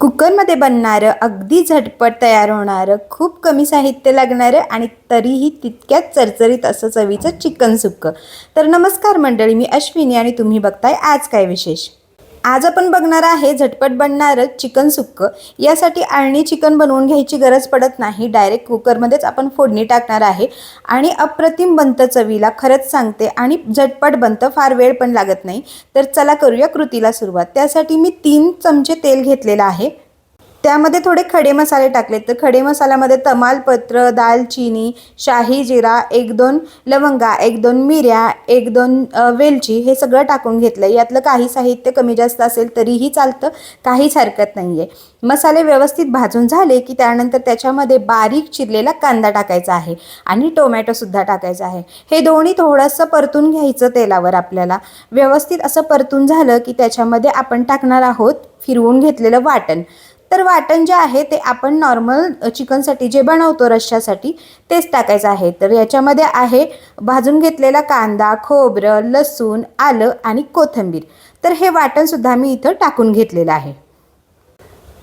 कुकरमध्ये बनणारं अगदी झटपट तयार होणारं खूप कमी साहित्य लागणारं आणि तरीही तितक्याच चरचरीत असं चवीचं चिकन सुक्क. तर नमस्कार मंडळी मी अश्विनी आणि तुम्ही बघताय आज काय विशेष? आज आपण बघणार आहे झटपट बनणारं चिकन सुक्कं. यासाठी आळणी चिकन बनवून घ्यायची गरज पडत नाही. डायरेक्ट कुकरमध्येच आपण फोडणी टाकणार आहे. आणि अप्रतिम बनतं चवीला खरंच सांगते आणि झटपट बनतं फार वेळ पण लागत नाही. तर चला करूया कृतीला सुरुवात. त्यासाठी मी तीन चमचे तेल घेतलेलं आहे. त्यामध्ये थोडे खडे मसाले टाकले तर खडे मसाल्यामध्ये तमालपत्र दालचिनी शाही जिरा एक दोन लवंगा एक दोन मिऱ्या एक दोन वेलची हे सगळं टाकून घेतलं यातलं काही साहित्य कमी जास्त असेल तरीही चालतं काहीच हरकत नाही आहे मसाले व्यवस्थित भाजून झाले की त्यानंतर त्याच्यामध्ये बारीक चिरलेला कांदा टाकायचा आहे आणि टोमॅटोसुद्धा टाकायचा आहे. हे दोन्ही थोडंसं परतून घ्यायचं तेलावर आपल्याला. व्यवस्थित असं परतून झालं की त्याच्यामध्ये आपण टाकणार आहोत फिरवून घेतलेलं वाटण. तर वाटण जे आहे ते आपण नॉर्मल चिकनसाठी जे बनवतो रश्श्यासाठी तेच टाकायचं आहे. तर याच्यामध्ये आहे भाजून घेतलेला कांदा खोबरं लसूण आलं आणि कोथिंबीर. तर हे वाटणसुद्धा मी इथं टाकून घेतलेलं आहे.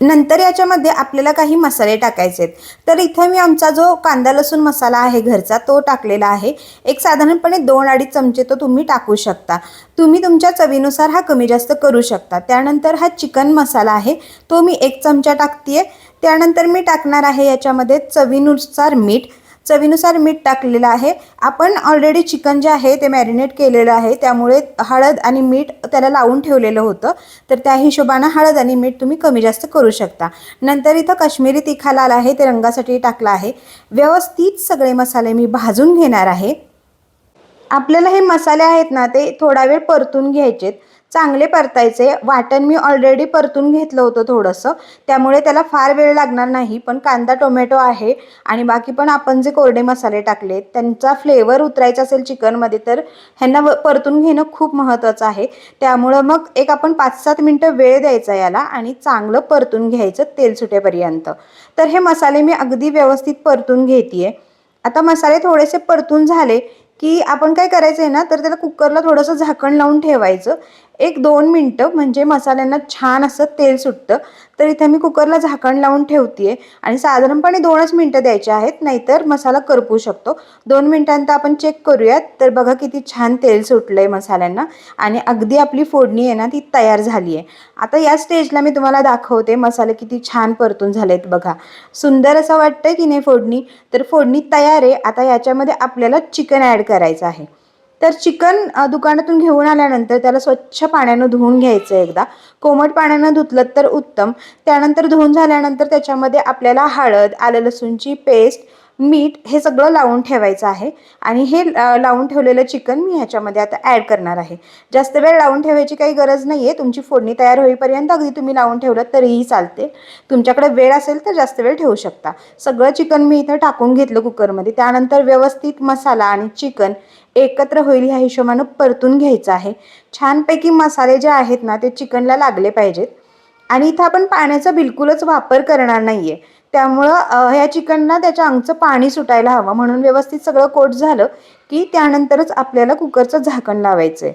नंतर याच्यामध्ये आपल्याला काही मसाले टाकायचे आहेत तर इथं मी आमचा जो कांदा लसूण मसाला आहे घरचा तो टाकलेला आहे. एक साधारणपणे दोन अडीच चमचे तो तुम्ही टाकू शकता. तुम्ही तुमच्या चवीनुसार हा कमी जास्त करू शकता. त्यानंतर हा चिकन मसाला आहे तो मी एक चमचा टाकते त्यानंतर मी टाकणार आहे याच्यामध्ये चवीनुसार मीठ. चवीनुसार मीठ टाकलेलं आहे. आपण ऑलरेडी चिकन जे आहे ते मॅरिनेट केलेलं आहे. त्यामुळे हळद आणि मीठ त्याला लावून ठेवलेलं होतं. तर त्या हिशोबानं हळद आणि मीठ तुम्ही कमी जास्त करू शकता. नंतर इथं काश्मीरी तिखा लाल आहे ते रंगासाठी टाकलं आहे. व्यवस्थित सगळे मसाले मी भाजून घेणार आहे. आपल्याला हे मसाले आहेत ना ते थोडा वेळ परतून घ्यायचेत. चांगले परतायचे. वाटण मी ऑलरेडी परतून घेतलं होतं थोडंसं. त्यामुळे त्याला फार वेळ लागणार नाही पण कांदा टोमॅटो आहे. आणि बाकी पण आपण जे कोरडे मसाले टाकले त्यांचा फ्लेवर उतरायचा असेल चिकनमध्ये तर ह्यांना व- परतून घेणं खूप महत्त्वाचं आहे. त्यामुळं मग एक आपण पाच सात मिनटं वेळ द्यायचा याला आणि चांगलं परतून घ्यायचं तेल सुटेपर्यंत. तर हे मसाले मी अगदी व्यवस्थित परतून घेते आता मसाले थोडेसे परतून झाले. की आपण काय करायचं आहे ना तर त्याला कुकरला थोडंसं झाकण लावून ठेवायचं. एक दोन मिनटं म्हणजे मसाल्यांना छान असं तेल सुटतं. तर इथे मी कुकरला झाकण लावून ठेवते आणि साधारणपणे दोनच मिनटं द्यायचे आहेत नाहीतर मसाला करपू शकतो. दोन मिनटांत आपण चेक करूयात. तर बघा किती छान तेल सुटलं आहे मसाल्यांना. आणि अगदी आपली फोडणी आहे ना ती तयार झाली आहे आता या स्टेजला मी तुम्हाला दाखवते मसाले किती छान परतून झालेत बघा. सुंदर असं वाटतंय की नाही फोडणी? तर फोडणी तयार आहे. आता याच्यामध्ये आपल्याला चिकन ॲड करायचं आहे. तर चिकन दुकानातून घेऊन आल्यानंतर त्याला स्वच्छ पाण्यानं धुवून घ्यायचं एकदा. कोमट पाण्यानं धुतलं तर उत्तम. त्यानंतर धुवून झाल्यानंतर त्याच्यामध्ये आपल्याला हळद आलं लसूणची पेस्ट मीठ हे सगळं लावून ठेवायचं आहे. आणि हे लावून ठेवलेलं चिकन मी ह्याच्यामध्ये आता ॲड करणार आहे. जास्त वेळ लावून ठेवायची काही गरज नाही आहे तुमची फोडणी तयार होईपर्यंत अगदी तुम्ही लावून ठेवलं तरीही चालते. तुमच्याकडे वेळ असेल तर जास्त वेळ ठेवू शकता. सगळं चिकन मी इथं टाकून घेतलं कुकरमध्ये. त्यानंतर व्यवस्थित मसाला आणि चिकन एकत्र होईल ह्या हिशोबानं परतून घ्यायचं आहे. छानपैकी मसाले जे आहेत ना ते चिकनला लागले पाहिजेत. आणि इथं आपण पाण्याचा बिलकुलच वापर करणार नाही आहे त्यामुळं ह्या चिकनला त्याच्या अंगचं पाणी सुटायला हवं. म्हणून व्यवस्थित सगळं कोट झालं की त्यानंतरच आपल्याला कुकरचं झाकण लावायचं आहे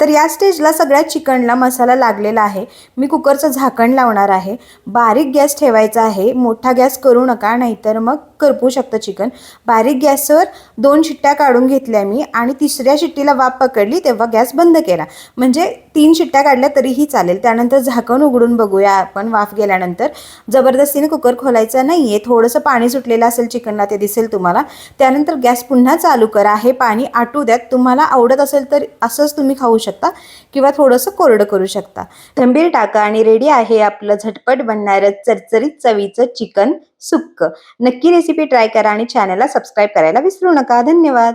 तर या स्टेजला सगळ्या चिकनला मसाला लागलेला आहे. मी कुकरचं झाकण लावणार आहे. बारीक गॅस ठेवायचा आहे. मोठा गॅस करू नका नाहीतर मग करपू शकतं चिकन. बारीक गॅसवर दोन शिट्ट्या काढून घेतल्या मी आणि तिसऱ्या शिट्टीला वाफ पकडली तेव्हा गॅस बंद केला. म्हणजे तीन शिट्ट्या काढल्या तरीही चालेल. त्यानंतर झाकण उघडून बघूया आपण वाफ गेल्यानंतर. जबरदस्तीने कुकर खोलायचा नाही आहे थोडंसं पाणी सुटलेलं असेल चिकनला ते दिसेल तुम्हाला. त्यानंतर गॅस पुन्हा चालू करा. हे पाणी आटू द्यात. तुम्हाला आवडत असेल तर असंच तुम्ही खाऊ शकता किंवा थोडंसं कोरडं करू शकता. थंबीर टाका आणि रेडी आहे आपलं झटपट बनणारं चरचरीत चवीचं चिकन सुक्क. नक्की रेसिपी ट्राय करा आणि चॅनलला सबस्क्राईब करायला विसरू नका. धन्यवाद.